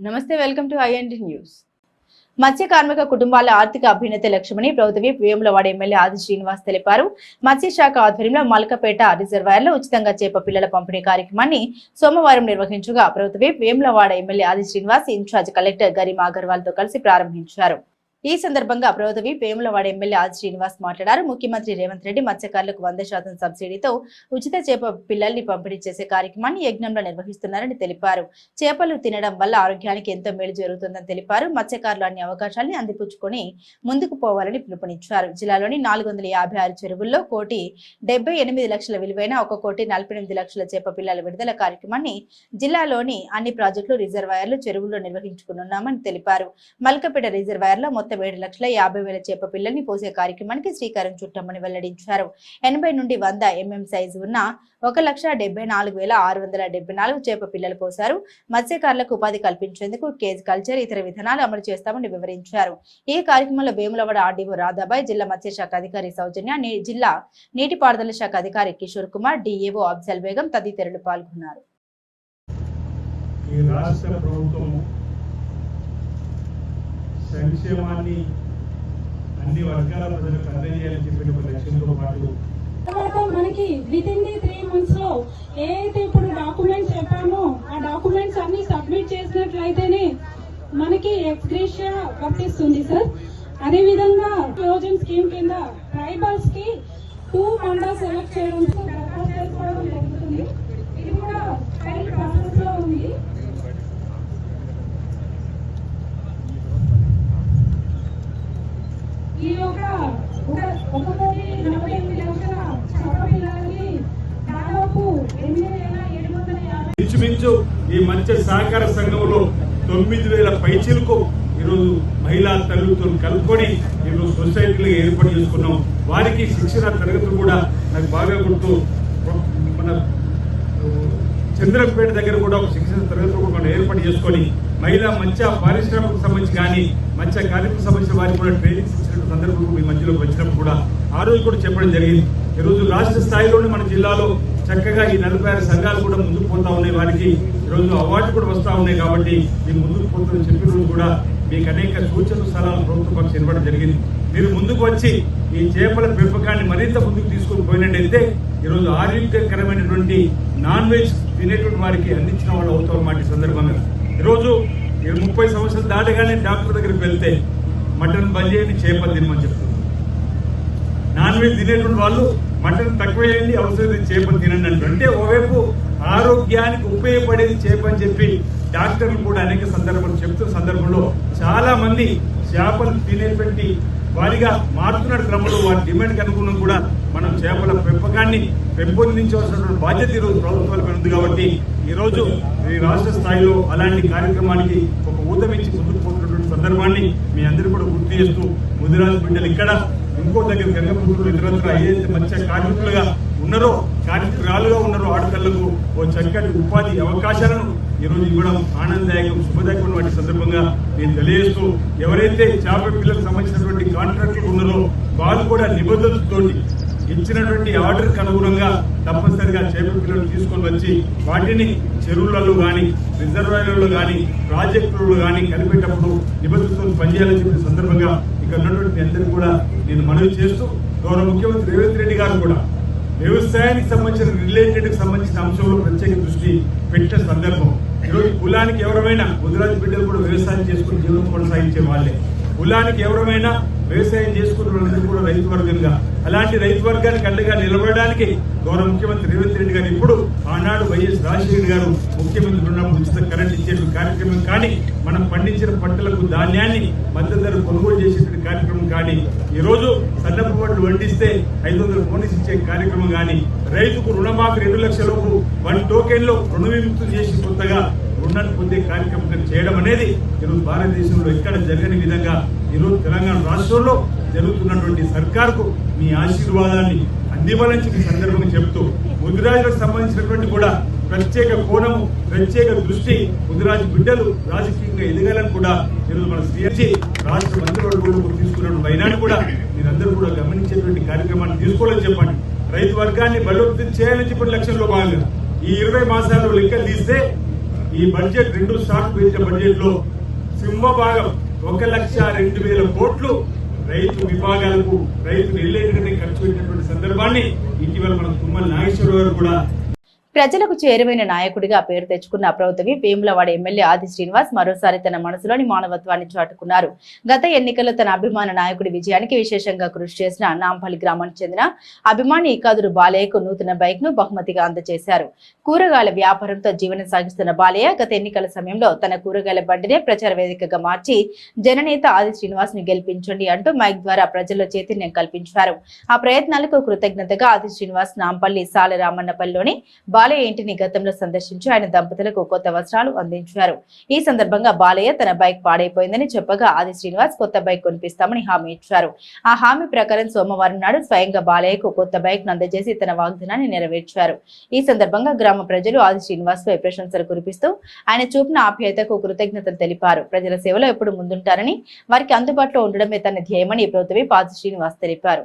నమస్తే welcome to IND news. మత్స్య కార్మిక కుటుంబాల ఆర్థిక అభ్యున్నతి లక్ష్యమని ప్రభుత్వ వేములవాడ ఎమ్మెల్యే ఆది శ్రీనివాస్ తెలిపారు. మత్స్య శాఖ ఆధ్వర్యంలో మల్కపేట రిజర్వాయర్లో ఉచితంగా చేప పిల్లల పంపిణీ కార్యక్రమాన్ని సోమవారం నిర్వహించగా ప్రభుత్వ Vemulawada MLA Aadi Srinivas in-charge collector Garima అగర్వాల్తో కలిసి ప్రారంభించారు. ఈ సందర్భంగా ప్రభుత్వ వేములవాడ ఎమ్మెల్యే ఆది శ్రీనివాస్ మాట్లాడారు. ముఖ్యమంత్రి రేవంత్ రెడ్డి మత్స్యకారులకు వంద శాతం సబ్సిడీతో ఉచిత చేప పిల్లల్ని పంపిణీ చేసే కార్యక్రమాన్ని యజ్ఞంలో నిర్వహిస్తున్నారని తెలిపారు. చేపలు తినడం వల్ల ఆరోగ్యానికి ఎంతో మేలు జరుగుతుందని తెలిపారు. మత్స్యకారులు అన్ని అవకాశాలని అందిపుచ్చుకొని ముందుకు పోవాలని పిలుపునిచ్చారు. జిల్లాలోని నాలుగు వందల యాభై ఆరు చెరువుల్లో కోటి డెబ్బై ఎనిమిది లక్షల విలువైన ఒక కోటి నలభై ఎనిమిది లక్షల చేప పిల్లల విడుదల కార్యక్రమాన్ని జిల్లాలోని అన్ని ప్రాజెక్టులు రిజర్వాయర్లు చెరువుల్లో నిర్వహించుకున్నామని తెలిపారు. మల్కపేట రిజర్వాయర్లో మొత్తం ఏడు లక్షల యాభై వేల చేప పిల్లల్ని పోసే కార్యక్రమానికి శ్రీకారం చుట్టామని వెల్లడించారు. ఎనభై నుండి వంద ఎంఎం సైజు ఉన్న ఒక లక్ష డెబ్బై నాలుగు వేల ఆరు వందల డెబ్బై నాలుగు చేప పిల్లలు పోశారు. మత్స్యకారులకు ఉపాధి కల్పించేందుకు కేజ్ కల్చర్ ఇతర విధానాలు అమలు చేస్తామని వివరించారు. ఈ కార్యక్రమంలో వేములవాడ ఆర్డీఓ రాధాబాయ్ జిల్లా మత్స్యశాఖ అధికారి సౌజన్య జిల్లా నీటిపారుదల శాఖ అధికారి కిషోర్ కుమార్ డిఏఓ అఫ్జల్ బేగం తదితరులు పాల్గొన్నారు. ఈ రాష్ట్ర ప్రభుత్వం సంక్షేమాన్ని అన్ని వర్గాల ప్రజలకు అందజేయాలని చెప్పిన ఒక లక్ష్యంతో పాటు తర్వాత మనకి విత్ ఇన్ ది త్రీ మంత్స్లో ఏదైతే ఇప్పుడు డాక్యుమెంట్స్ చెప్పామో ఆ డాక్యుమెంట్స్ అన్ని సబ్మిట్ చేసినట్లయితేనే మనకి ఎక్స్గ్రేషియా వర్తిస్తుంది సార్ అదే విధంగా యోజన్ స్కీమ్ కింద ట్రైబల్స్కి టూ మండా సెలెక్ట్ చేయడం దరఖాస్తు చేసుకోవడం జరుగుతుంది. ఇది కూడా ప్రాసెస్లో ఉంది ఈ యొక్క ఒక నలభై ఎనిమిది లక్షల చొక్క పిల్లలకి దాదాపు ఎనిమిది వేల ఏడు వందల యాభై ఇంచుమించు ఈ మత్స్య సహకార సంఘంలో తొమ్మిది వేల పైచీలకు ఈరోజు మహిళా తల్లులతో కలుపుకొని ఈరోజు సొసైటీలు ఏర్పాటు చేసుకున్నాం. వారికి శిక్షణ తరగతులు కూడా నాకు బాగా గుర్తు. మన చంద్రంపేట దగ్గర కూడా ఒక శిక్షణ తరగతులు కూడా మనం ఏర్పాటు చేసుకొని మహిళా మత్స్య పారిశ్రామిక సంబంధించి కానీ మంచిగా కార్మిక సమస్య వారికి కూడా ట్రైనింగ్ ఇచ్చినట్టు సందర్భంలో మీ మధ్యలోకి వచ్చినప్పుడు కూడా ఆ రోజు కూడా చెప్పడం జరిగింది. ఈ రోజు రాష్ట్ర స్థాయిలోనే మన జిల్లాలో చక్కగా ఈ నలభై ఆరు సంఘాలు కూడా ముందుకు పోతా ఉన్నాయి. వారికి ఈ రోజు అవార్డు కూడా వస్తూ ఉన్నాయి కాబట్టి మీరు ముందుకు పోతున్న చెప్పిన రోజు కూడా మీకు అనేక సూచనలు సలహాలు ప్రభుత్వం పక్షం ఇవ్వడం జరిగింది. మీరు ముందుకు వచ్చి ఈ చేపల పెంపకాన్ని మరింత ముందుకు తీసుకుని పోయినట్టయితే ఈరోజు ఆరోగ్యకరమైనటువంటి నాన్ వెజ్ తినేటువంటి వారికి అందించిన వాళ్ళు అవుతారు మాట సందర్భంగా. ఈరోజు ముప్పై సంవత్సరాలు దాటగానే డాక్టర్ దగ్గరికి వెళ్తే మటన్ బంద్ చేయండి చేపలు తినమని చెప్తున్నారు. నాన్ వెజ్ తినేటువంటి వాళ్ళు మటన్ తక్కువ చేయండి అవసరం చేపలు తినండి అంటారు. అంటే ఓవైపు ఆరోగ్యానికి ఉపయోగపడేది చేప అని చెప్పి డాక్టర్లు కూడా అనేక సందర్భాలు చెప్తున్న సందర్భంలో చాలా మంది చేపలు తినేటువంటి వారిగా మారుతున్న క్రమంలో వారి డిమాండ్కి అనుగుణంగా కూడా మనం చేపల పెంపకాన్ని పెంపొందించవలసినటువంటి బాధ్యత ఈరోజు ప్రభుత్వాలు ఉంది కాబట్టి ఈరోజు ఈ రాష్ట్ర స్థాయిలో అలాంటి కార్యక్రమానికి ఒక ఊతమిచ్చి ముందుకు పోతున్నటువంటి సందర్భాన్ని మీ అందరూ కూడా గుర్తు చేస్తూ ముదిరాజు బిడ్డలు ఇక్కడ ఇంకో దగ్గర గంగపుత్రులు ఇతరత్ర ఏదైతే మత్స్య కార్మికులుగా ఉన్నారో కార్మికురాలుగా ఉన్నారో ఆడపిల్లలకు ఓ చక్కటి ఉపాధి అవకాశాలను ఈరోజు ఇవ్వడం ఆనందదాయకం శుభదాయకం వాటి సందర్భంగా నేను తెలియజేస్తూ ఎవరైతే చేప పిల్లలకు సంబంధించినటువంటి కాంట్రాక్టులు ఉన్నారో వాళ్ళు కూడా నిబంధనలతోటి ఇచ్చినటువంటి ఆర్డర్కి అనుగుణంగా తప్పనిసరిగా చేపల పిల్లలు తీసుకొని వచ్చి వాటిని చెరువులలో కానీ రిజర్వాయర్లలో కానీ ప్రాజెక్టులలో కానీ కలిపేటప్పుడు నిబంధనలతో పనిచేయాలని చెప్పిన సందర్భంగా ఇక్కడ ఉన్నటువంటి అందరికీ కూడా నేను మనవి చేస్తూ గౌరవ ముఖ్యమంత్రి రేవంత్ రెడ్డి గారు కూడా వ్యవసాయానికి సంబంధించిన రిలేటెడ్కి సంబంధించిన అంశంలో ప్రత్యేక దృష్టి పెట్టిన సందర్భం. ఈరోజు కులానికి ఎవరమైనా గుజరాత్ బిడ్డలు కూడా వ్యవసాయం చేసుకుని జీవనం కొనసాగించే వాళ్ళే. కులానికి ఎవరమైనా వ్యవసాయం చేసుకున్న వాళ్ళందరూ కూడా రైతు వర్గంగా అలాంటి రైతు వర్గానికి అండగా నిలబడడానికి గౌరవ ముఖ్యమంత్రి రేవంత్ రెడ్డి గారు ఇప్పుడు ఆనాడు వైఎస్ రాజశేఖర్ గారు ముఖ్యమంత్రి ఉన్నప్పుడు ఉచిత కరెంట్ ఇచ్చే కార్యక్రమం కానీ మనం పండించిన పంటలకు ధాన్యాన్ని మద్దతు ధర కొనుగోలు చేసేటువంటి కార్యక్రమం కానీ ఈరోజు సన్నపు పంటలు వండిస్తే ఐదు వందల బోనస్ ఇచ్చే కార్యక్రమం కానీ రైతుకు రుణమాఫీ రెండు లక్షల వన్ టోకెన్లో రుణ విముక్తి చేసి కొత్తగా రుణాన్ని పొందే కార్యక్రమం చేయడం అనేది ఈరోజు భారతదేశంలో ఎక్కడ జరగని విధంగా ఈరోజు తెలంగాణ రాష్ట్రంలో జరుగుతున్నటువంటి సర్కార్కు మీ ఆశీర్వాదాన్ని అందివ్వాలని చెప్పి సందర్భంగా చెప్తూ ముదిరాజులకు సంబంధించినటువంటి కూడా ప్రత్యేక కోణము ప్రత్యేక దృష్టి ముదిరాజు బిడ్డలు రాజకీయంగా ఎదగాలని కూడా ఈరోజు మన సీఎంజీ రాష్ట్ర మంత్రివర్గంలో తీసుకున్న వైనాన్ని కూడా మీరందరూ కూడా గమనించేటువంటి కార్యక్రమాన్ని తీసుకోవాలని చెప్పండి. రైతు వర్గాన్ని బలోపేతం చేయాలని చెప్పిన లక్ష్యంలో భాగంగా ఈ ఇరవై మాసాల్లో లెక్కలు తీస్తే ఈ బడ్జెట్ రెండు స్టాక్ పెంచిన బడ్జెట్లో సింహభాగం ఒక లక్ష రెండు వేల కోట్లు రైతు విభాగాలకు రైతు రిలేటెడ్ ఖర్చు పెట్టినటువంటి సందర్భాన్ని ఇటీవల మన తుమ్మల నాగేశ్వరరావు గారు కూడా ప్రజలకు చేరువైన నాయకుడిగా పేరు తెచ్చుకున్న ప్రభుత్వవి వేములవాడ ఎమ్మెల్యే ఆది శ్రీనివాస్ మరోసారి తన మనసులోని మానవత్వాన్ని చాటుకున్నారు. గత ఎన్నికల్లో తన అభిమాన నాయకుడి విజయానికి విశేషంగా కృషి చేసిన నాంపల్లి గ్రామానికి చెందిన అభిమాని ఇకాదురు బాలయ్యకు నూతన బైక్ను బహుమతిగా అందజేశారు. కూరగాయల వ్యాపారంతో జీవనం సాగిస్తున్న బాలయ్య గత ఎన్నికల సమయంలో తన కూరగాయల బండినే ప్రచార వేదికగా మార్చి జననేత ఆది శ్రీనివాస్ని గెలిపించండి అంటూ మైక్ ద్వారా ప్రజల్లో చైతన్యం కల్పించారు. ఆ ప్రయత్నాలకు కృతజ్ఞతగా ఆది శ్రీనివాస్ నాంపల్లి సాల రామన్నపల్లిలోని బాలయ్య ఇంటిని గతంలో సందర్శించి ఆయన దంపతులకు కొత్త వస్త్రాలు అందించారు. ఈ సందర్భంగా బాలయ్య తన బైక్ పాడైపోయిందని చెప్పగా ఆది శ్రీనివాస్ కొత్త బైక్ కొనిపిస్తామని హామీ ఇచ్చారు. ఆ హామీ ప్రకారం సోమవారం నాడు స్వయంగా బాలయ్యకు కొత్త బైక్ అందజేసి తన వాగ్దానాన్ని నెరవేర్చారు. ఈ సందర్భంగా గ్రామ ప్రజలు ఆది శ్రీనివాస్ పై ప్రశంసలు కురిపిస్తూ ఆయన చూపిన ఆప్యాయతకు కృతజ్ఞతలు తెలిపారు. ప్రజల సేవలో ఎప్పుడు ముందుంటారని వారికి అందుబాటులో ఉండడమే తన ధ్యేయమని ప్రభుత్వమే ఆది శ్రీనివాస్ తెలిపారు.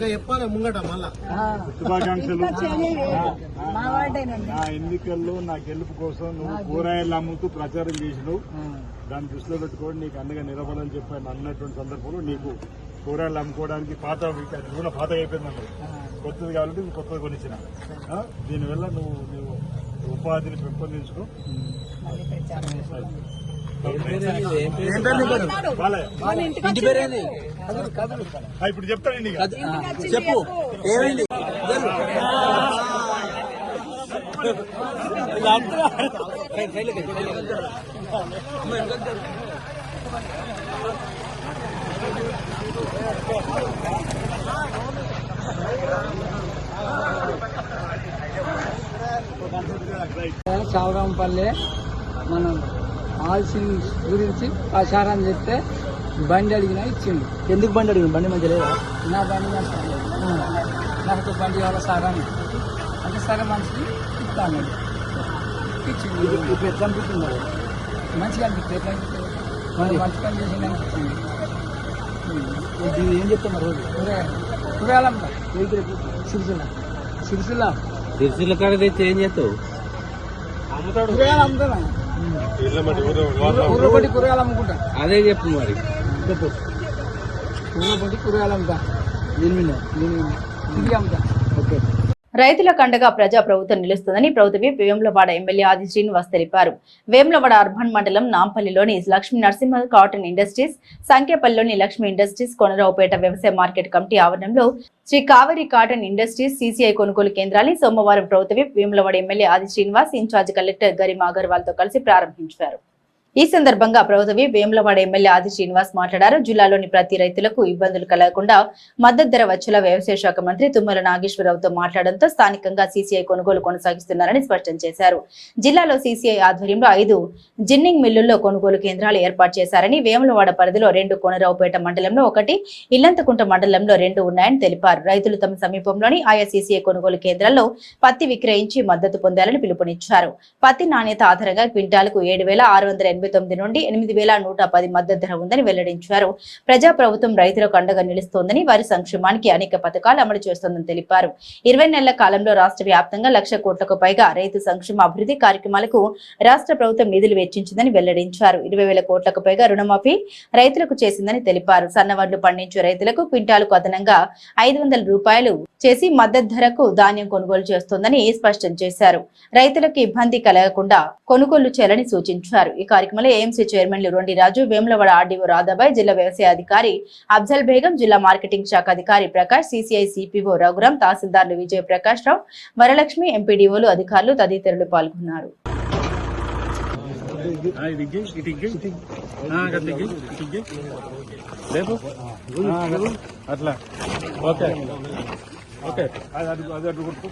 ఇంకా చెప్పాలి ముంగట మళ్ళా. శుభాకాంక్షలు నా ఎన్నికల్లో నా గెలుపు కోసం నువ్వు కూరగాయలు అమ్ముతూ ప్రచారం చేసినావు. దాన్ని దృష్టిలో పెట్టుకొని నీకు అండగా నిలబడాలని చెప్పి అన్నటువంటి సందర్భంలో నీకు కూరగాయలు అమ్ముకోవడానికి పాత అది కూడా పాత అయిపోయిందంట కొత్తది కాబట్టి నువ్వు కొత్తది కొనిచ్చిన? దీనివల్ల నువ్వు నువ్వు ఉపాధిని పెంపొందించుకో. ఇంటి పేరేంది? ఇప్పుడు చెప్తానండి ఇక. చెప్పు. ఏమైంది? చావరాంపల్లి మనం ఆల్సిన్ గురించి ప్రచారం చెప్తే బండి అడిగినా ఇచ్చిండు. ఎందుకు బండి అడిగింది బండి మంచి లేదా? నా బండి నచ్చింది. నాకు బండి కావాలి సార్ అని అంటే సరే మనిషికి ఇస్తాను ఇచ్చింది ఇప్పుడు ఎట్లా అనిపిస్తుంది? మంచిగా అనిపిస్తుంది. ఎట్లా అనిపిస్తుంది? మరి? మంచి పని చేసింది అనిపిస్తుంది ఇది ఏం చెప్తాం రోజు? కూరగాయలు అమ్ముతా సిరిసిల్ల. సిరిసిల్ల. సిరిసిల్ల కాడ తెచ్చి ఏం చేస్తావు? కూరగాయలు అమ్ముతాను పట్టి కూరగాయలు అమ్ముకుంటా. అదే చెప్పు మరి. చెప్పు. కూరగాయలు అమ్ముతా. దీని మీద అమ్ముతా. రైతుల కండగా ప్రజా ప్రభుత్వం నిలుస్తుందని ప్రభుత్వ వేములవాడ ఎమ్మెల్యే ఆది శ్రీనివాస్ తెలిపారు. వేములవాడ అర్బన్ మండలం నాంపల్లిలోని లక్ష్మీ నరసింహ కాటన్ ఇండస్ట్రీస్ సంఖ్యపల్లిలోని లక్ష్మీ ఇండస్ట్రీస్ కొనరావుపేట వ్యవసాయ మార్కెట్ కమిటీ ఆవరణంలో Shri Kaveri cotton industries CCI కొనుగోలు కేంద్రాన్ని సోమవారం ప్రభుత్వ Vemulawada MLA Aadi Srinivas in-charge collector Garima అగర్వాల్తో కలిసి ప్రారంభించారు. ఈ సందర్భంగా ప్రభుత్వవి వేములవాడ ఎమ్మెల్యే ఆది శ్రీనివాస్ మాట్లాడారు. జిల్లాలోని ప్రతి రైతులకు ఇబ్బందులు కలగకుండా మద్దతు ధర వచ్చేలా వ్యవసాయ శాఖ మంత్రి తుమ్మల నాగేశ్వరరావుతో మాట్లాడడంతో స్థానికంగా సీసీఐ కొనుగోలు కొనసాగిస్తున్నారని స్పష్టం చేశారు. జిల్లాలో సీసీఐ ఆధ్వర్యంలో ఐదు జిన్నింగ్ మిల్లుల్లో కొనుగోలు కేంద్రాలు ఏర్పాటు చేశారని వేములవాడ పరిధిలో రెండు కోనరావుపేట మండలంలో ఒకటి ఇల్లంతకుంట మండలంలో రెండు ఉన్నాయని తెలిపారు. రైతులు తమ సమీపంలోని ఆయా సీసీఐ కొనుగోలు కేంద్రాల్లో పత్తి విక్రయించి మద్దతు పొందాలని పిలుపునిచ్చారు. పత్తి నాణ్యత ఆధారంగా క్వింటాలకు ఏడు వేల ఆరు వందల ఎనభై తొమ్మిది నుండి ఎనిమిది వేల నూట పది మద్దతు ధర ఉందని వెల్లడించారు. ప్రజా ప్రభుత్వం రైతులకు అండగా నిలుస్తోందని వారి సంక్షేమానికి అనేక పథకాలు అమలు చేస్తోందని తెలిపారు. ఇరవై నెలల కాలంలో రాష్ట్ర వ్యాప్తంగా లక్ష కోట్లకు పైగా రైతు సంక్షేమ అభివృద్ధి కార్యక్రమాలకు రాష్ట్ర ప్రభుత్వం నిధులు వెచ్చించిందని వెల్లడించారు. ఇరవై వేల కోట్లకు పైగా రుణమాఫీ రైతులకు చేసిందని తెలిపారు. సన్నవడ్లు పండించే రైతులకు క్వింటాలకు అదనంగా ఐదు వందల రూపాయలు చేసి మద్దతు ధరకు ధాన్యం కొనుగోలు చేస్తోందని స్పష్టం చేశారు. రైతులకు ఇబ్బంది కలగకుండా కొనుగోలు చేయాలని సూచించారు. ఈ కార్యక్రమంలో ఏఎంసీ చైర్మన్లు రొండి రాజు వేములవాడ ఆర్డీఓ రాధాబాయ్ జిల్లా వ్యవసాయ అధికారి అఫ్జల్ బేగం జిల్లా మార్కెటింగ్ శాఖ అధికారి ప్రకాష్ సిసిఐ సిపిఓ రఘురాం తహసీల్దార్లు విజయ ప్రకాష్ రావు వరలక్ష్మి ఎంపీడీఓలు అధికారులు తదితరులు పాల్గొన్నారు. అట్లా. ఓకే. ఓకే. అది అది అది అటు కొట్టు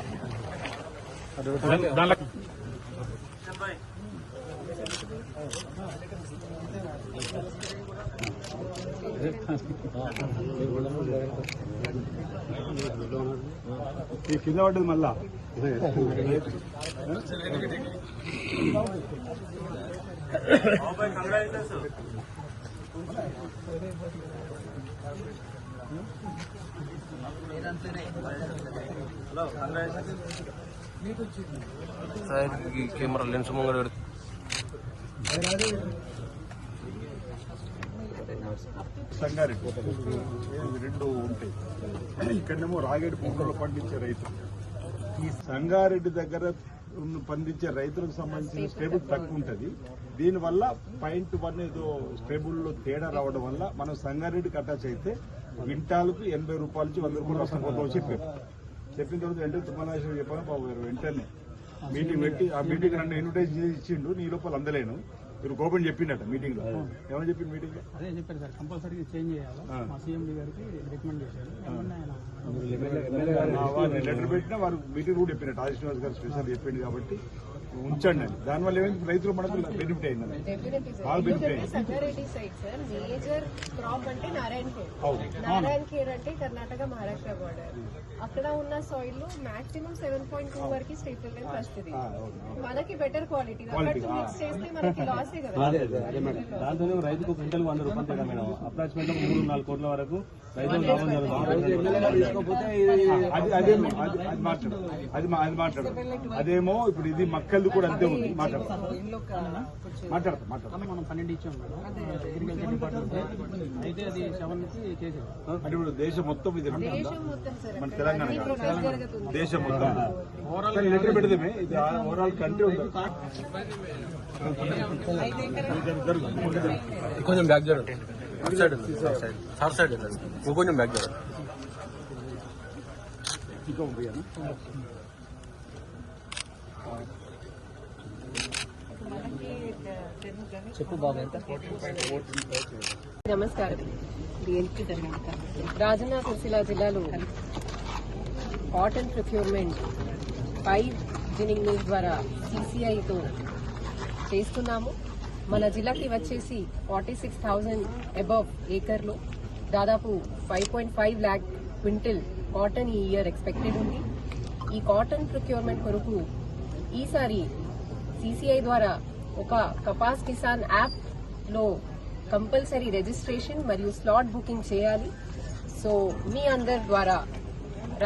అటు కొట్టు. దానిలో ఈ కింద పడ్డది మళ్ళా? సార్ కెమెరా లెన్స్ ముంగడ సంగారెడ్డి. రెండు ఉంటాయి. ఇక్కడనేమో రాగేడు పంటలు పండించే రైతు ఈ సంగారెడ్డి దగ్గర పండించే రైతులకు సంబంధించిన స్టేబుల్ తక్కువ ఉంటుంది. దీనివల్ల పాయింట్ వన్ ఏదో స్టేబుల్లో తేడా రావడం వల్ల మనం సంగారెడ్డికి అటాచ్ అయితే క్వింటాలకు ఎనభై రూపాయల నుంచి వంద రూపాయలు వస్తాం చెప్పారు. చెప్పిన తర్వాత వెంటనే తుమ్మనాశం చెప్పాను బాబు గారు వెంటనే. మీటింగ్ పెట్టి ఆ మీటింగ్ నన్ను ఇన్విటైజ్ చేసి ఇచ్చిండు నీ లోపల అందలేను. మీరు గోపన్ చెప్పిండట మీటింగ్లో ఏమని చెప్పింది మీటింగ్లో అదే చెప్పారు సార్ కంపల్సరీ చేంజ్ చేయాలి. మా సీఎండి గారికి రికమెండ్ చేశారు లెటర్ పెట్టినా వారు మీటింగ్ కూడా చెప్పినట్టు ఆది శ్రీనివాస్ గారు స్పెషల్ చెప్పింది కాబట్టి ఉంచండి అని దానివల్ల ఏమైంది? రైతులు మనకు బెనిఫిట్ అయింది డెఫినెట్లీ సార్ బాగా బెనిఫిట్ అయింది Sangareddy side sir major crop అంటే నారాయణ ఖేడ్ కర్ణాటక మహారాష్ట్ర బార్డర్ అక్కడ ఉన్న సాయిల్లో మాక్సిమం సెవెన్ పాయింట్ టూ వరకు వస్తుంది. మనకి బెటర్ క్వాలిటీ అక్కడ ఆ. మిక్స్ చేస్తే మనకి లాసే కదా. దాంతోనే రైతుకు క్వింటల్ వంద రూపాయలు తేడా మేడం. అప్రాక్సిమేట్ మూడు నాలుగు కోట్ల వరకు రైతులు లాభం జరుగుతుంది. అది అదేమో అది అది మాట్లాడు. అది మా- అది మాట్లాడు. అదేమో ఇప్పుడు ఇది మక్కలది కూడా అంతే ఉంది మాట్లాడతా. మాట్లాడతా మాట్లాడతా. మనం పన్నెండు ఇచ్చాం మేడం అగ్రికల్చర్ డిపార్ట్మెంట్ అయితే అది సెవెన్కి చేసారు అంటే ఇప్పుడు దేశం మొత్తం ఇది ఉంటుందా? దేశం మొత్తం సార్ మన తెలంగాణ దేశం మొత్తం. ఓవరాల్ లెటర్ పెడదామే ఇది ఓవరాల్ కంట్రీ ఉంది? కొంచెం back side side. Sir side వెళ్ళండి ఇంకొంచెం బ్యాక్ చూడండి ఇంకా ఉంది కదా? నమస్కారం. రాజన్న సిరిసిల్ల జిల్లాలో cotton procurement five ginning mills ద్వారా సీసీఐతో చేస్తున్నాము. మన జిల్లాకి వచ్చేసి ఫార్టీ సిక్స్ థౌజండ్ అబవ్ ఏకర్లో. దాదాపు five point five lakh quintal cotton ఈ ఇయర్ ఎక్స్పెక్టెడ్ ఉంది. ఈ కాటన్ ప్రొక్యూర్మెంట్ కొరకు ఈసారి సీసీఐ ద్వారా ఒక కపాస్ కిసాన్ యాప్లో కంపల్సరీ రిజిస్ట్రేషన్ మరియు స్లాట్ బుకింగ్ చేయాలి. సో మీ అందరి ద్వారా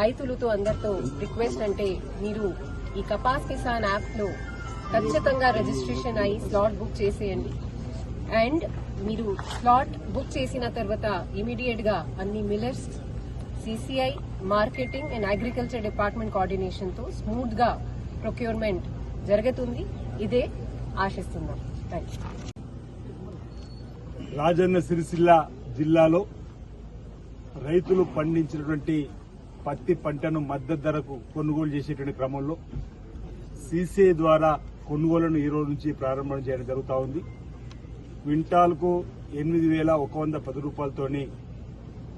రైతులతో అందరితో రిక్వెస్ట్ అంటే మీరు ఈ కపాస్ కిసాన్ యాప్లో ఖచ్చితంగా రిజిస్ట్రేషన్ అయి స్లాట్ బుక్ చేసేయండి. అండ్ మీరు స్లాట్ బుక్ చేసిన తర్వాత ఇమీడియట్గా అన్ని millers CCI marketing and agriculture department కోఆర్డినేషన్తో స్మూత్గా స్మూత్గా ప్రొక్యూర్మెంట్ జరుగుతుంది. ఇదే ఆశిస్తున్నాం. రాజన్న సిరిసిల్ల జిల్లాలో రైతులు పండించినటువంటి పత్తి పంటను మద్దతు ధరకు కొనుగోలు చేసేటువంటి క్రమంలో సీసీఐ ద్వారా కొనుగోలును ఈ రోజు నుంచి ప్రారంభం చేయడం జరుగుతూ ఉంది. క్వింటాల్కు ఎనిమిది వేల ఒక వంద పది రూపాయలతోని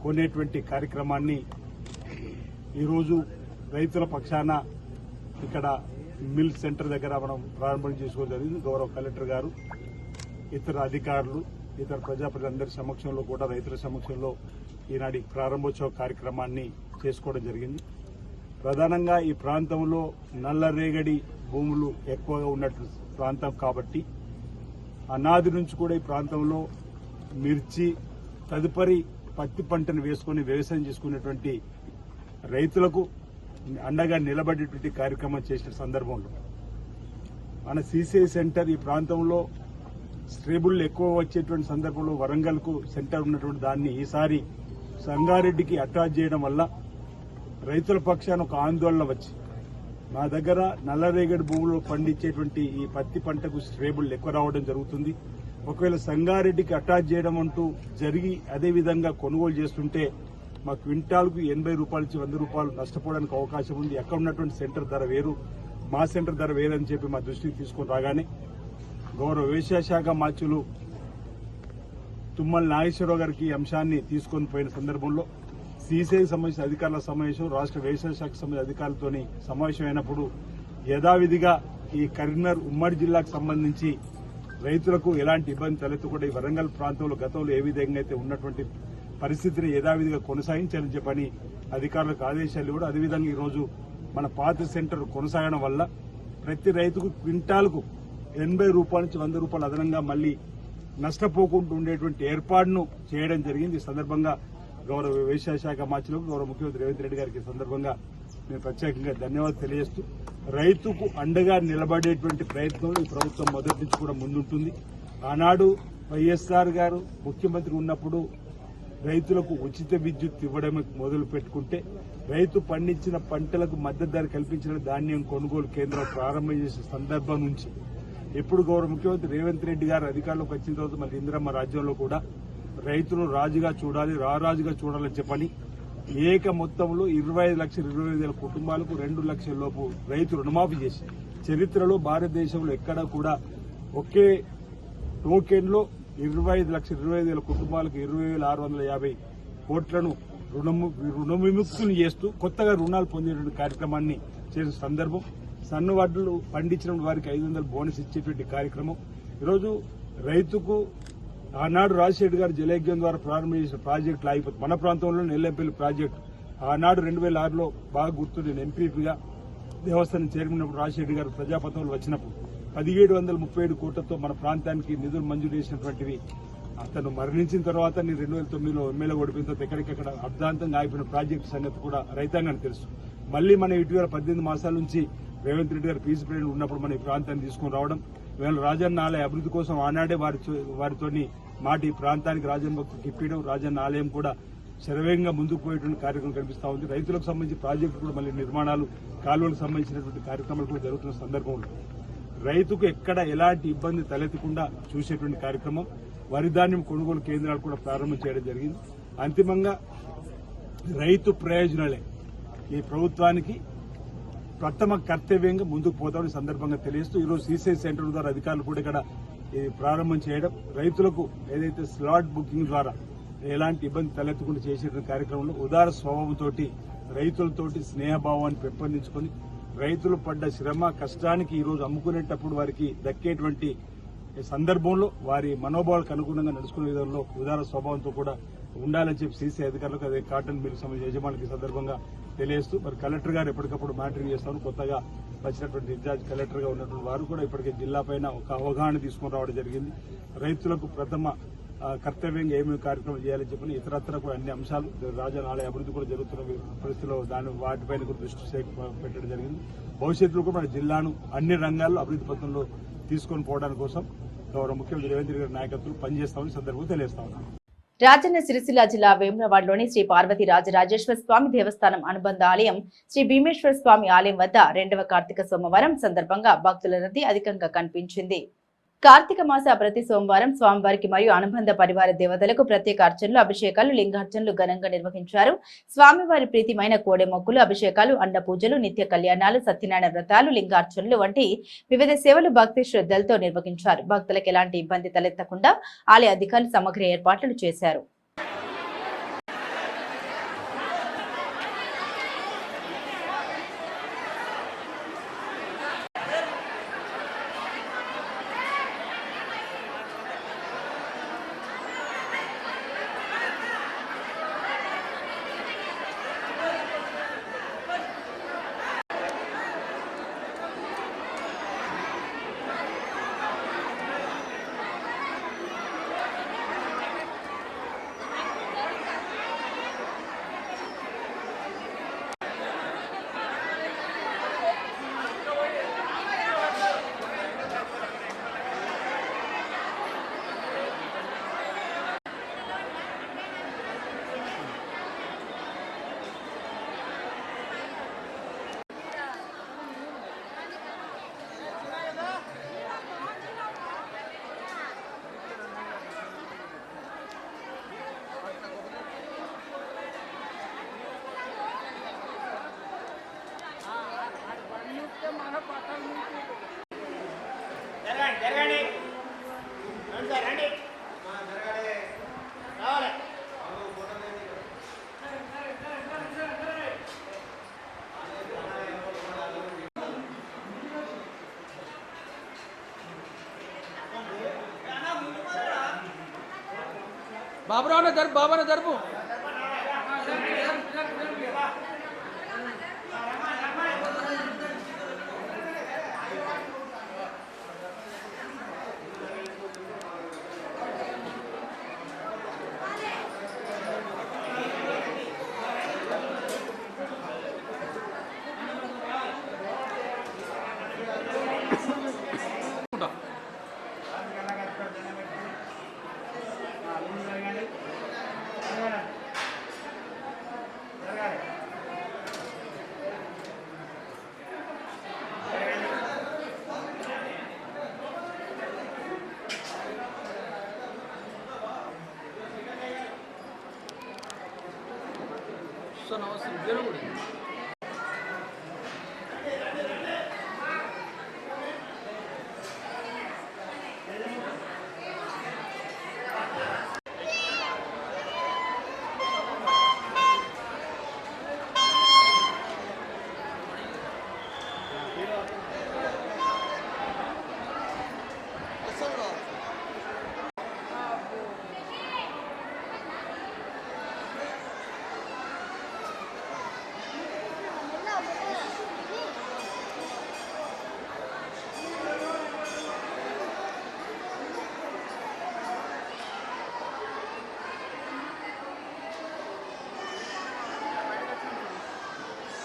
కొనేటువంటి కార్యక్రమాన్ని ఈరోజు రైతుల పక్షాన ఇక్కడ మిల్ సెంటర్ దగ్గర మనం ప్రారంభం చేసుకోవడం జరిగింది. గౌరవ కలెక్టర్ గారు ఇతర అధికారులు ఇతర ప్రజాప్రతినిధులందరి సమక్షంలో కూడా రైతుల సమక్షంలో ఈనాటి ప్రారంభోత్సవ కార్యక్రమాన్ని చేసుకోవడం జరిగింది. ప్రధానంగా ఈ ప్రాంతంలో నల్లరేగడి భూములు ఎక్కువగా ఉన్నట్టు ప్రాంతం కాబట్టి అనాది నుంచి కూడా ఈ ప్రాంతంలో మిర్చి తదుపరి పత్తి పంటను వేసుకుని వ్యవసాయం చేసుకునేటువంటి రైతులకు అండగా నిలబడేటువంటి కార్యక్రమం చేసిన సందర్భంలో మన సీసీఐ సెంటర్ ఈ ప్రాంతంలో స్ట్రేబుల్ ఎక్కువ వచ్చేటువంటి సందర్భంలో వరంగల్కు సెంటర్ ఉన్నటువంటి దాన్ని ఈసారి సంగారెడ్డికి అటాచ్ చేయడం వల్ల రైతుల పక్షాన ఒక ఆందోళన వచ్చి మా దగ్గర నల్లరేగడి భూములు పండించేటువంటి ఈ పత్తి పంటకు స్ట్రేబుల్ ఎక్కువ రావడం జరుగుతుంది. ఒకవేళ సంగారెడ్డికి అటాచ్ చేయడం అంటూ జరిగి అదే విధంగా కొనుగోలు చేస్తుంటే మా క్వింటాల్కు ఎనభై రూపాయల నుంచి వంద రూపాయలు నష్టపోవడానికి అవకాశం ఉంది. ఎక్కడ ఉన్నటువంటి సెంటర్ ధర వేరు? మా సెంటర్ ధర వేరని చెప్పి మా దృష్టికి తీసుకొని రాగానే గౌరవ వ్యవసాయ మాచులు తుమ్మల నాగేశ్వరరావు గారికి అంశాన్ని తీసుకొని పోయిన సందర్భంలో సీసీఐ సంబంధించిన అధికారుల సమావేశం రాష్ట్ర వ్యవసాయ శాఖ సంబంధించిన అధికారులతో సమావేశం అయినప్పుడు యథావిధిగా ఈ కరీంనగర్ ఉమ్మడి జిల్లాకు సంబంధించి రైతులకు ఎలాంటి ఇబ్బంది తలెత్తకుండా ఈ వరంగల్ ప్రాంతంలో గతంలో ఏ విధంగా అయితే ఉన్నటువంటి పరిస్థితిని యథావిధిగా కొనసాగించాలని చెప్పని అధికారులకు ఆదేశాలు కూడా అదేవిధంగా ఈరోజు మన పాత సెంటర్ కొనసాగడం వల్ల ప్రతి రైతుకు క్వింటాల్కు ఎనభై రూపాయల నుంచి వంద రూపాయలు అదనంగా మళ్ళీ నష్టపోకుండా ఉండేటువంటి ఏర్పాటును చేయడం జరిగింది. ఈ సందర్భంగా గౌరవ వ్యవసాయ శాఖ మార్చిలకు గౌరవ ముఖ్యమంత్రి రేవంత్ రెడ్డి గారికి సందర్భంగా నేను ప్రత్యేకంగా ధన్యవాదాలు తెలియజేస్తూ రైతుకు అండగా నిలబడేటువంటి ప్రయత్నం ఈ ప్రభుత్వం మొదటి నుంచి కూడా ముందుంటుంది. ఆనాడు వైఎస్ఆర్ గారు ముఖ్యమంత్రి ఉన్నప్పుడు రైతులకు ఉచిత విద్యుత్ ఇవ్వడం మొదలు పెట్టుకుంటే రైతు పండించిన పంటలకు మద్దతు ధర కల్పించిన ధాన్యం కొనుగోలు కేంద్రం ప్రారంభం చేసిన సందర్భం నుంచి ఎప్పుడు గౌరవ ముఖ్యమంత్రి రేవంత్ రెడ్డి గారు అధికారంలోకి వచ్చిన తర్వాత మళ్ళీ ఇందిరమ్మ రాజ్యంలో కూడా రైతులు రాజుగా చూడాలి రారాజుగా చూడాలని చెప్పని ఏక మొత్తంలో ఇరవై ఐదు లక్షల ఇరవై ఐదు వేల కుటుంబాలకు రెండు లక్షల లోపు రైతు రుణమాఫీ చేసి చరిత్రలో భారతదేశంలో ఎక్కడా కూడా ఒకే టోకెన్లో ఇరవై ఐదు లక్షల ఇరవై ఐదు వేల కుటుంబాలకు ఇరవై వేల ఆరు వందల యాభై కోట్లను రుణము రుణ విముక్తులు చేస్తూ కొత్తగా రుణాలు పొందేటువంటి కార్యక్రమాన్ని చేసిన సందర్భం. సన్న వడ్లు పండించిన వారికి ఐదు వందల బోనస్ ఇచ్చేటువంటి కార్యక్రమం. ఈరోజు రైతుకు ఆనాడు రాజశేఖర్ గారు జలయజ్ఞం ద్వారా ప్రారంభం చేసిన ప్రాజెక్టులు ఆగిపోతుంది మన ప్రాంతంలో నెల్లంపల్లి ప్రాజెక్టు. ఆనాడు రెండు వేల ఆరులో బాగా గుర్తు నేను ఎంపీపీగా దేవస్థానం చైర్మన్ రాజశేఖర్ గారు ప్రజాపతంలో వచ్చినప్పుడు పదిహేడు వందల ముప్పై ఏడు కోట్లతో మన ప్రాంతానికి నిధులు మంజూరు చేసినటువంటివి. అతను మరణించిన తర్వాత నేను రెండు వేల తొమ్మిదిలో ఎమ్మెల్యే ఓడిపోయిన తర్వాత ఎక్కడికక్కడ అర్ధాంతంగా ఆగిపోయిన ప్రాజెక్టు సంగతి కూడా రైతాంగానికి తెలుసు. మళ్ళీ మన ఇటీవల పద్దెనిమిది మాసాల నుంచి రేవంత్ రెడ్డి గారు పీసీ ప్రెసిడెంట్ ఉన్నప్పుడు మన ఈ ప్రాంతాన్ని తీసుకుని రావడం ఇవాళ రాజన్న ఆలయ అభివృద్ధి కోసం ఆనాడే వారి వారితోని మాటి ప్రాంతానికి రాజన్న భక్తులకు ఇప్పించడం రాజన్న ఆలయం కూడా శరవేగంగా ముందుకు పోయేటువంటి కార్యక్రమం కనిపిస్తూ ఉంది. రైతులకు సంబంధించి ప్రాజెక్టు కూడా మళ్ళీ నిర్మాణాలు కాలువలకు సంబంధించినటువంటి కార్యక్రమాలు కూడా జరుగుతున్న సందర్భంలో రైతుకు ఎక్కడ ఎలాంటి ఇబ్బంది తలెత్తకుండా చూసేటువంటి కార్యక్రమం వరి ధాన్యం కొనుగోలు కేంద్రాలు కూడా ప్రారంభం చేయడం జరిగింది. అంతిమంగా రైతు ప్రయోజనాలే. ఈ ప్రభుత్వానికి ప్రథమ కర్తవ్యంగా ముందుకు పోతామని సందర్భంగా తెలియజేస్తూ ఈరోజు సీసీ సెంటర్ ద్వారా అధికారులు కూడా ఇక్కడ ఇది ప్రారంభం చేయడం రైతులకు ఏదైతే స్లాట్ బుకింగ్ ద్వారా ఎలాంటి ఇబ్బంది తలెత్తకుండా చేసేటువంటి కార్యక్రమంలో ఉదార స్వభావంతో రైతులతోటి స్నేహభావాన్ని పెంపొందించుకొని రైతులు పడ్డ శ్రమ కష్టానికి ఈరోజు అమ్ముకునేటప్పుడు వారికి దక్కేటువంటి సందర్భంలో వారి మనోభావాలకు అనుగుణంగా నడుచుకునే విధంలో ఉదార స్వభావంతో కూడా ఉండాలని చెప్పి సీసీ అధికారులకు అదే కాటన్ మిల్ సంబంధించిన యజమానికి సందర్భంగా తెలియజేస్తూ మరి కలెక్టర్ గారు ఎప్పటికప్పుడు మానిటరింగ్ చేస్తాను కొత్తగా వచ్చినటువంటి ఇన్ఛార్జ్ కలెక్టర్గా ఉన్నటువంటి వారు కూడా ఇప్పటికే జిల్లా పైన ఒక అవగాహన తీసుకుని రావడం జరిగింది. రైతులకు ప్రథమ కర్తవ్యంగా ఏమేమి కార్యక్రమం చేయాలని చెప్పి ఇతరత్ర కూడా అన్ని అంశాలు రాజధాని ఆలయ అభివృద్ధి కూడా జరుగుతున్న పరిస్థితిలో దాని వాటిపైన కూడా దృష్టి పెట్టడం జరిగింది. భవిష్యత్తులో కూడా మన జిల్లాను అన్ని రంగాల్లో అభివృద్ధి పథంలో తీసుకొని పోవడానికి కోసం గౌరవ ముఖ్యమంత్రి రేవంత్ రెడ్డి గారి నాయకత్వం పనిచేస్తామని సందర్భంగా తెలియజేస్తా ఉన్నాను రాజన్న సిరిసిల్ల జిల్లా వేములవాడలోని శ్రీ పార్వతి రాజరాజేశ్వర స్వామి దేవస్థానం అనుబంధ ఆలయం శ్రీ భీమేశ్వర స్వామి ఆలయం వద్ద రెండవ కార్తీక సోమవారం సందర్భంగా భక్తుల రద్దీ అధికంగా కనిపించింది. కార్తీక మాస ప్రతి సోమవారం స్వామివారికి మరియు అనుబంధ పరివార దేవతలకు ప్రత్యేక అర్చనలు అభిషేకాలు లింగార్చనలు ఘనంగా నిర్వహించారు. స్వామివారి ప్రీతిమైన కోడె మొక్కులు అభిషేకాలు అన్న పూజలు నిత్య కళ్యాణాలు సత్యనారాయణ వ్రతాలు లింగార్చనలు వంటి వివిధ సేవలు భక్తి శ్రద్ధలతో నిర్వహించారు. భక్తులకు ఎలాంటి ఇబ్బంది తలెత్తకుండా ఆలయ అధికారులు సమగ్ర ఏర్పాట్లు చేశారు. బాబురావు జరుపు బాబురావు జరుపు. 여러분.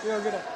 సో నమస్తే జరుగు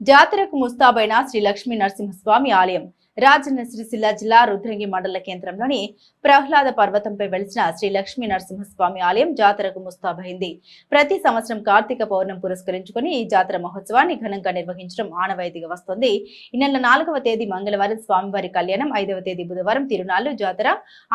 జాతరకు ముస్తాబైన శ్రీ లక్ష్మీ నరసింహస్వామి ఆలయం. రాజన్న సిరిసిల్ల జిల్లా రుద్రంగి మండల కేంద్రంలోని ప్రహ్లాద పర్వతంపై వెలిసిన శ్రీ లక్ష్మీ నరసింహస్వామి ఆలయం జాతరకు ముస్తాబైంది. ప్రతి సంవత్సరం కార్తీక పౌర్ణం పురస్కరించుకుని ఈ జాతర మహోత్సవాన్ని ఘనంగా నిర్వహించడం ఆనవాయితీగా వస్తోంది. ఈ నెల నాలుగవ తేదీ మంగళవారం స్వామివారి కళ్యాణం ఐదవ తేదీ బుధవారం తిరునాళ్ళు జాతర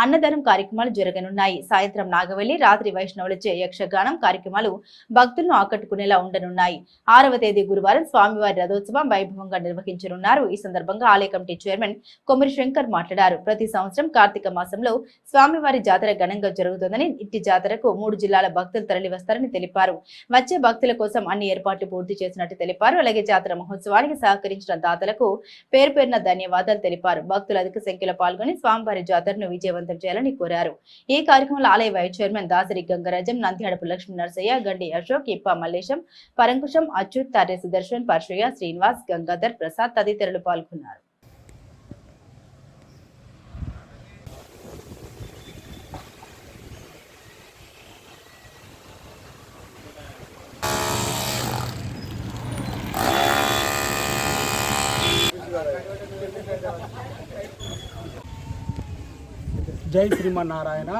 అన్నదానం కార్యక్రమాలు జరగనున్నాయి. సాయంత్రం నాగవెల్లి రాత్రి వైష్ణవులచే యక్షగానం కార్యక్రమాలు భక్తులను ఆకట్టుకునేలా ఉండనున్నాయి. ఆరవ తేదీ గురువారం స్వామివారి రథోత్సవం వైభవంగా నిర్వహించనున్నారు. ఈ సందర్భంగా ఆలయ కమిటీ చైర్మన్ కొమ్మరి శంకర్ మాట్లాడారు. ప్రతి సంవత్సరం కార్తీక మాసంలో స్వామివారి జాతర ఘనంగా జరుగుతుందని ఇట్టి జాతరకు మూడు జిల్లాల భక్తులు తరలి వస్తారని తెలిపారు. వచ్చే భక్తుల కోసం అన్ని ఏర్పాట్లు పూర్తి చేసినట్టు తెలిపారు. అలాగే జాతర మహోత్సవానికి సహకరించిన దాతలకు పేరు పేరున ధన్యవాదాలు తెలిపారు. భక్తులు అధిక సంఖ్యలో పాల్గొని స్వామివారి జాతరను విజయవంతం చేయాలని కోరారు. ఈ కార్యక్రమంలో ఆలయ వైస్ చైర్మన్ దాసరి గంగరాజం నంద్యాడపు లక్ష్మీ నరసయ్య గండి అశోక్ ఇప్ప మల్లేశం పరంకుశం అచ్యుత్ తారే సుదర్శన్ పరశయ్య శ్రీనివాస్ గంగాధర్ ప్రసాద్ తదితరులు పాల్గొన్నారు. జై శ్రీమన్నారాయణ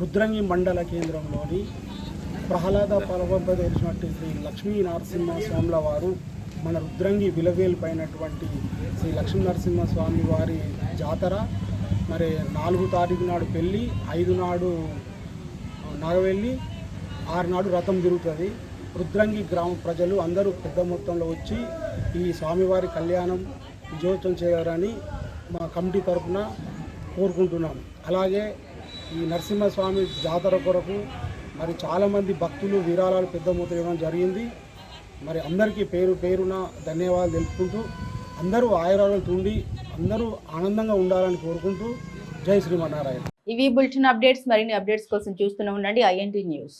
రుద్రంగి మండల కేంద్రంలోని ప్రహ్లాద పర్వంప తెలిసినట్టు శ్రీ లక్ష్మీ నరసింహస్వాముల వారు మన రుద్రంగి విలవేలిపోయినటువంటి శ్రీ లక్ష్మీ నరసింహస్వామి వారి జాతర. మరి నాలుగు తారీఖు నాడు పెళ్ళి ఐదు నాడు నగవెళ్ళి ఆరు నాడు రథం తిరుగుతుంది. రుద్రంగి గ్రామ ప్రజలు అందరూ పెద్ద మొత్తంలో వచ్చి ఈ స్వామివారి కళ్యాణం విజయోత్సవం చేయాలని మా కమిటీ తరఫున కోరుకుంటున్నాం. అలాగే ఈ నరసింహస్వామి జాతర కొరకు మరి చాలామంది భక్తులు విరాళాలు పెద్ద మొత్తం ఇవ్వడం జరిగింది. మరి అందరికీ పేరు పేరున ధన్యవాదాలు తెలుపుకుంటూ అందరూ ఆయురాలు తుండి అందరూ ఆనందంగా ఉండాలని కోరుకుంటూ జై శ్రీమన్నారాయణ. ఇవి బులెటిన్ అప్డేట్స్ మరిన్ని అప్డేట్స్ కోసం చూస్తూనే ఉండండి ఐఎన్టీ న్యూస్.